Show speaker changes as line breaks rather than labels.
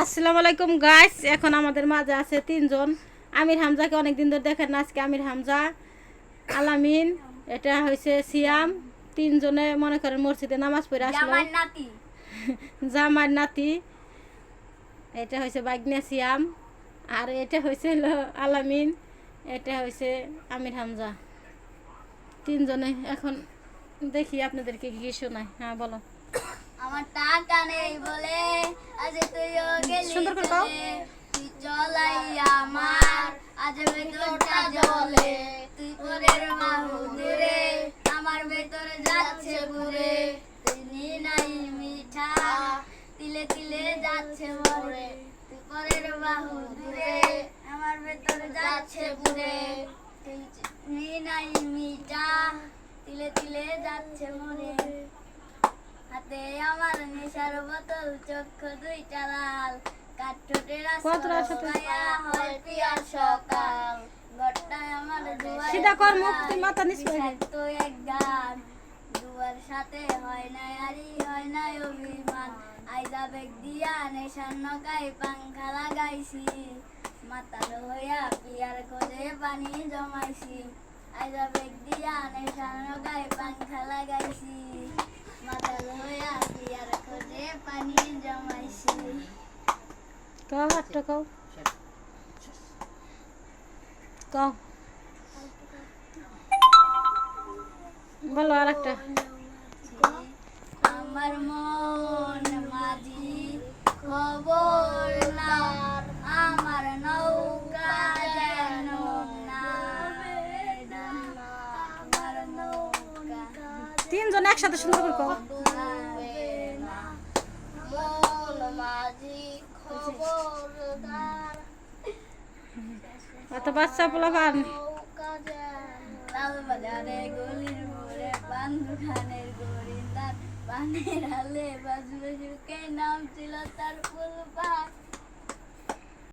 আসসালামু আলাইকুম গাইস এখন আমাদের মাঝে আছে তিনজন। আমির হামজাকে অনেক দিন ধরে দেখেন না আজকে আমির হামজা আলামিন এটা হয়েছে সিয়াম। তিনজনে মনে করেন মসজিদে নামাজ পড়ে আসলো। জামার নাতি। এটা হয়েছে বাগনিয়া সিয়াম। আর এটা হয়েছে আলামিন। এটা হয়েছে আমির হামজা। তিনজনে এখন দেখি আপনাদেরকে কি কি শোনায়। হ্যাঁ বলো।
আমার টাকা নেই বলে
সুন্দর করে গাও।
তুই আমার, আজ ভেতরটা জলে। তুই পরের বাহু দূরে আমার ভেতরে যাচ্ছে ঘুরে তুই নি নাই মিঠা, তিলে তিলে যাচ্ছে মরে তুই পরের বাহু দূরে আমার ভেতরে যাচ্ছে ঘুরে তুই নি নাই মিঠা, তিলে তিলে যাচ্ছে মরে আমার নেশার বোতল চক্ষু দুইটা লাল কাঠঠোঁটের
সাথে?
হয় পিয়ার সকাল। ঘরটায় আমার দুয়ারে
সিধা কর মুখ, তুই মাথা নিচ করে।
এক গান। দুয়ার সাথে হয় না আরি হয় না অভিমান। আইজা বেগ দিয়া নেশার নকাই পাংখা লাগাইছি। মাতাল হইয়া পিয়ার খোঁজে পানি জমাইছি। আইজা বেগ দিয়া নেশার নকাই পাংখা লাগাইছি মাতাল হইয়া পিয়ার খোঁজে পানি জমাইছি
কও একটা কও। কও। বলো আর একটা
আমার মন মাঝি খবর না আমার নৌকা যেন না। আমার নৌকা
তিনজন একসাথে সুন্দর করে কও। অত বাচ্চা পোলা পান
বাজারে গলির মোড়ে পান দোকানের গরিন্দার পানের আলে বাজবে নাম ছিল তার ফুল পাক